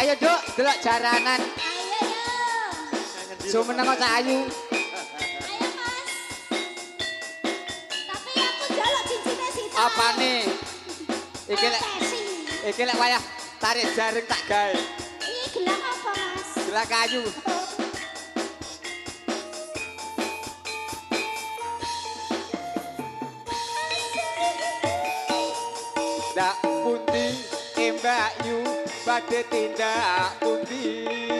Ayo dok, gelok jaranan. Ayo dok. Sumeneng kok cak ayu. Ayo mas. Tapi aku jaluk cincinnya sih. Apa nih? Iki lek iki lek wayah tarik jaring tak gay. Iki gelak apa mas? Gelak kayu. Dak putih embak yuk. badhe tindak pundi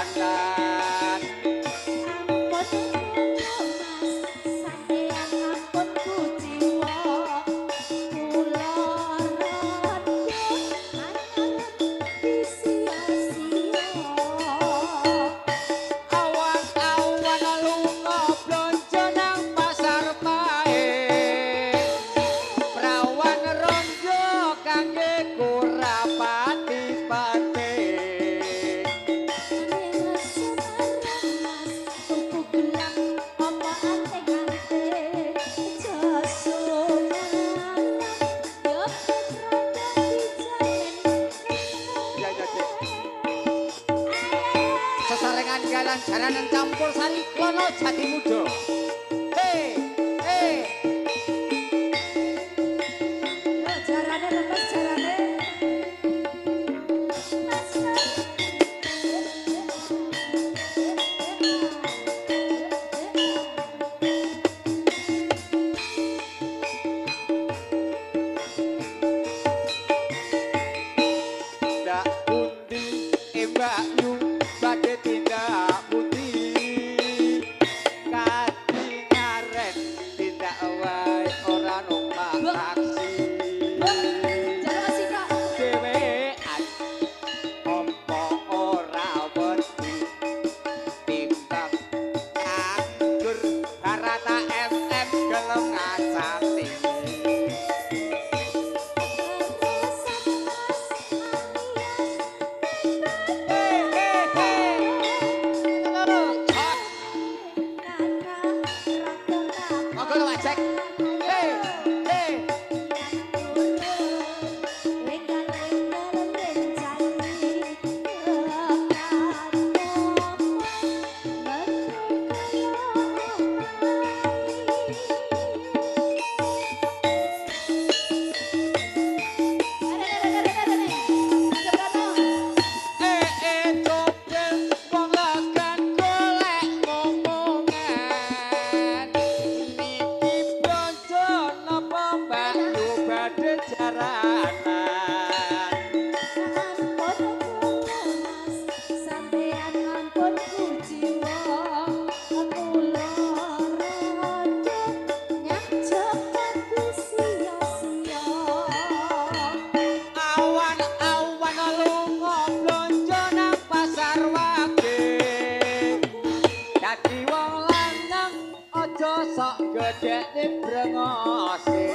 Panggalan jaranan campur sari kono jati muda. wae ora numpang các bạn check dadek brengos e.